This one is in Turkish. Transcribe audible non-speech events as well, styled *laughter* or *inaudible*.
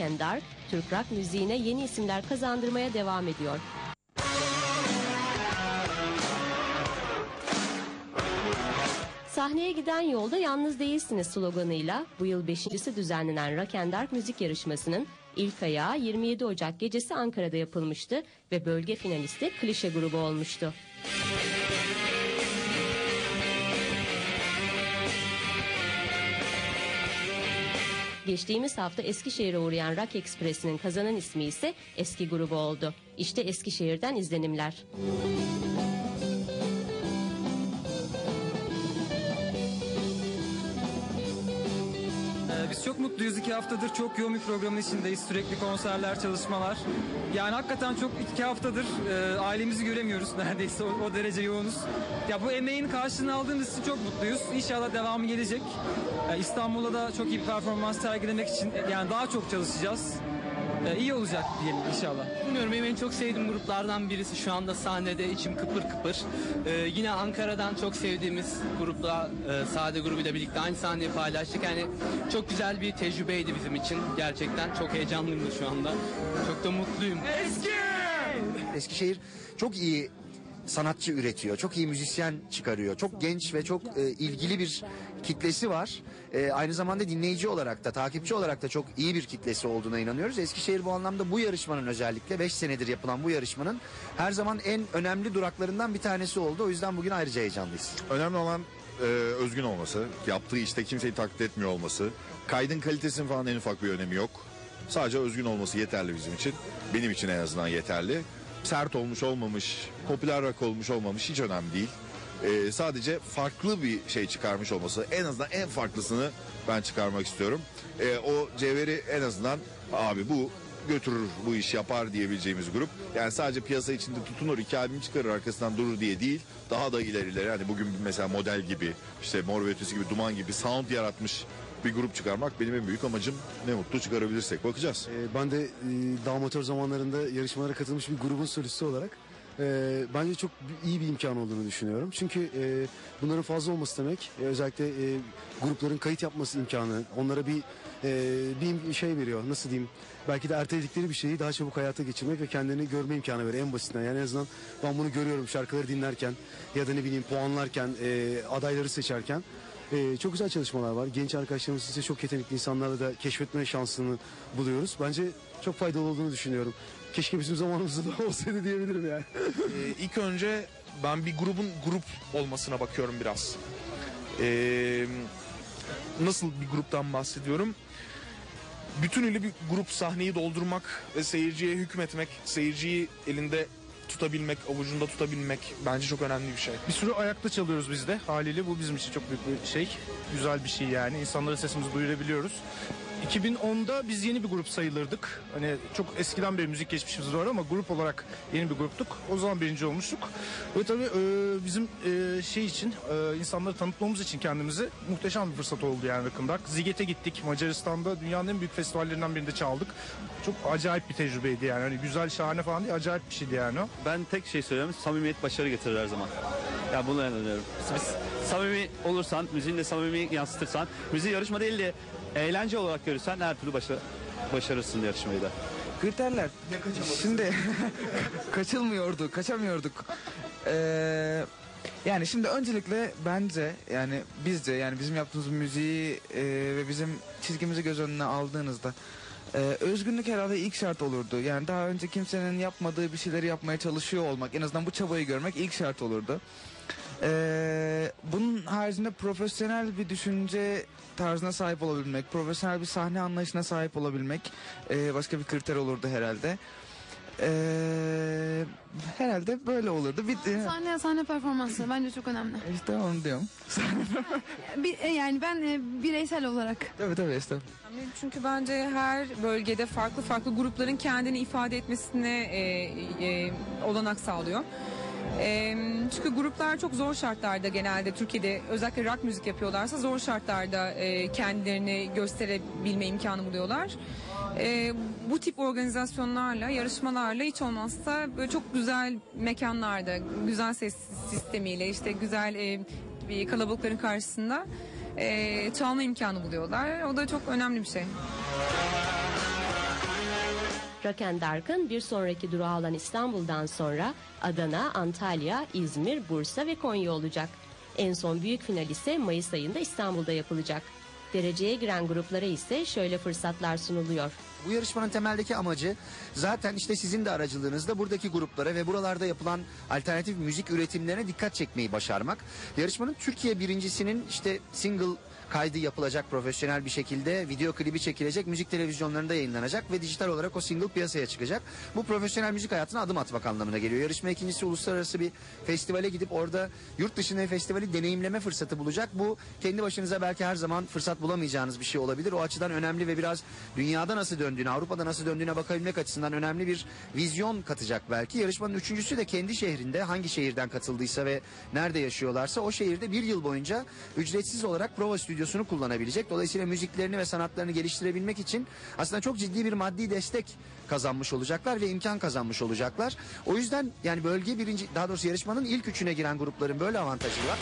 And Dark, Türk rock müziğine yeni isimler kazandırmaya devam ediyor. Sahneye giden yolda yalnız değilsiniz sloganıyla bu yıl beşincisi düzenlenen Rock and Dark müzik yarışmasının ilk ayağı 27 Ocak gecesi Ankara'da yapılmıştı ve bölge finalisti Klişe grubu olmuştu. Geçtiğimiz hafta Eskişehir'e uğrayan Rock Express'inin kazanan ismi ise eski grubu oldu. İşte Eskişehir'den izlenimler. Biz çok mutluyuz. iki haftadır çok yoğun bir programın içindeyiz. Sürekli konserler, çalışmalar. Yani hakikaten çok iki haftadır e, ailemizi göremiyoruz *laughs* neredeyse. O, o derece yoğunuz. Ya bu emeğin karşılığını aldığımız için çok mutluyuz. İnşallah devamı gelecek. Ee, İstanbul'da da çok iyi bir performans sergilemek için e, yani daha çok çalışacağız. Ee, iyi olacak diyelim inşallah. Bilmiyorum benim en çok sevdiğim gruplardan birisi şu anda sahnede içim kıpır kıpır. Ee, yine Ankara'dan çok sevdiğimiz grupla e, Sade grubuyla birlikte aynı sahneyi paylaştık. Yani çok güzel bir tecrübeydi bizim için gerçekten. Çok heyecanlıyım da şu anda. Çok da mutluyum. Eskişehir çok iyi sanatçı üretiyor. Çok iyi müzisyen çıkarıyor. Çok genç ve çok e, ilgili bir kitlesi var. E, aynı zamanda dinleyici olarak da, takipçi olarak da çok iyi bir kitlesi olduğuna inanıyoruz. Eskişehir bu anlamda bu yarışmanın özellikle 5 senedir yapılan bu yarışmanın her zaman en önemli duraklarından bir tanesi oldu. O yüzden bugün ayrıca heyecanlıyız. Önemli olan e, özgün olması, yaptığı işte kimseyi taklit etmiyor olması, kaydın kalitesinin falan en ufak bir önemi yok. Sadece özgün olması yeterli bizim için. Benim için en azından yeterli. Sert olmuş olmamış, popüler rock olmuş olmamış hiç önemli değil. E, sadece farklı bir şey çıkarmış olması, en azından en farklısını ben çıkarmak istiyorum. E, o cevheri en azından abi bu götürür bu iş yapar diyebileceğimiz grup. Yani sadece piyasa içinde tutunur iki albüm çıkarır arkasından durur diye değil. Daha da ilerileri hani bugün mesela model gibi işte Mor ve gibi Duman gibi sound yaratmış bir grup çıkarmak benim en büyük amacım. Ne mutlu çıkarabilirsek bakacağız. Ee, Ben de e, daha amatör zamanlarında yarışmalara katılmış bir grubun solisti olarak e, bence çok iyi bir imkan olduğunu düşünüyorum. Çünkü e, bunların fazla olması demek e, özellikle e, grupların kayıt yapması imkanı onlara bir e, bir şey veriyor nasıl diyeyim belki de erteledikleri bir şeyi daha çabuk hayata geçirmek ve kendini görme imkanı veriyor en basitinden. Yani en azından ben bunu görüyorum şarkıları dinlerken ya da ne bileyim puanlarken e, adayları seçerken. Ee, çok güzel çalışmalar var. Genç arkadaşlarımız ise çok yetenekli insanlarla da keşfetme şansını buluyoruz. Bence çok faydalı olduğunu düşünüyorum. Keşke bizim zamanımızda da *laughs* olsaydı diyebilirim yani. Ee, ilk önce ben bir grubun grup olmasına bakıyorum biraz. Ee, nasıl bir gruptan bahsediyorum? Bütünüyle bir grup sahneyi doldurmak ve seyirciye hükmetmek, seyirciyi elinde tutabilmek, avucunda tutabilmek bence çok önemli bir şey. Bir sürü ayakta çalıyoruz biz de haliyle bu bizim için çok büyük bir şey. Güzel bir şey yani. İnsanlara sesimizi duyurabiliyoruz. 2010'da biz yeni bir grup sayılırdık. Hani çok eskiden beri müzik geçmişimiz var ama grup olarak yeni bir gruptuk. O zaman birinci olmuştuk. Ve tabii e, bizim e, şey için e, insanları tanıtmamız için kendimizi muhteşem bir fırsat oldu yani Rock'n'Dark. Ziget'e gittik. Macaristan'da dünyanın en büyük festivallerinden birinde çaldık. Çok acayip bir tecrübeydi yani. Hani güzel, şahane falan değil, acayip bir şeydi yani o. Ben tek şey söylüyorum. Samimiyet başarı getirir her zaman. Ya bunu inanıyorum. Biz samimi olursan, müziğinle samimi yansıtırsan, müziği yarışma değil de eğlence olarak görürsen her türlü başa, başarırsın yarışmayı da. Kriterler. Şimdi *laughs* kaçılmıyordu, kaçamıyorduk. Ee, yani şimdi öncelikle bence yani bizce yani bizim yaptığımız müziği e, ve bizim çizgimizi göz önüne aldığınızda e, özgünlük herhalde ilk şart olurdu. Yani daha önce kimsenin yapmadığı bir şeyleri yapmaya çalışıyor olmak, en azından bu çabayı görmek ilk şart olurdu. Ee, bunun haricinde profesyonel bir düşünce tarzına sahip olabilmek, profesyonel bir sahne anlayışına sahip olabilmek ee, başka bir kriter olurdu herhalde. Ee, herhalde böyle olurdu. Bir, e, Sahne sahne performansı bence çok önemli. *laughs* işte onu diyorum. *laughs* Bir, e, yani ben e, bireysel olarak. Tabii tabii estağfurullah. Çünkü bence her bölgede farklı farklı grupların kendini ifade etmesine e, e, olanak sağlıyor. E, çünkü gruplar çok zor şartlarda genelde Türkiye'de özellikle rock müzik yapıyorlarsa zor şartlarda e, kendilerini gösterebilme imkanı buluyorlar. E, bu tip organizasyonlarla, yarışmalarla hiç olmazsa böyle çok güzel mekanlarda, güzel ses sistemiyle işte güzel e, bir kalabalıkların karşısında e, çalma imkanı buluyorlar. O da çok önemli bir şey. And Dark'ın bir sonraki durağı olan İstanbul'dan sonra Adana, Antalya, İzmir, Bursa ve Konya olacak. En son büyük final ise Mayıs ayında İstanbul'da yapılacak. Dereceye giren gruplara ise şöyle fırsatlar sunuluyor. Bu yarışmanın temeldeki amacı zaten işte sizin de aracılığınızda buradaki gruplara ve buralarda yapılan alternatif müzik üretimlerine dikkat çekmeyi başarmak. Yarışmanın Türkiye birincisinin işte single kaydı yapılacak profesyonel bir şekilde video klibi çekilecek müzik televizyonlarında yayınlanacak ve dijital olarak o single piyasaya çıkacak. Bu profesyonel müzik hayatına adım atmak anlamına geliyor. Yarışma ikincisi uluslararası bir festivale gidip orada yurt dışında festivali deneyimleme fırsatı bulacak. Bu kendi başınıza belki her zaman fırsat bulamayacağınız bir şey olabilir. O açıdan önemli ve biraz dünyada nasıl döndüğüne, Avrupa'da nasıl döndüğüne bakabilmek açısından önemli bir vizyon katacak belki. Yarışmanın üçüncüsü de kendi şehrinde hangi şehirden katıldıysa ve nerede yaşıyorlarsa o şehirde bir yıl boyunca ücretsiz olarak prova stüdyosunu kullanabilecek. Dolayısıyla müziklerini ve sanatlarını geliştirebilmek için aslında çok ciddi bir maddi destek kazanmış olacaklar ve imkan kazanmış olacaklar. O yüzden yani bölge birinci daha doğrusu yarışmanın ilk üçüne giren grupların böyle avantajı var.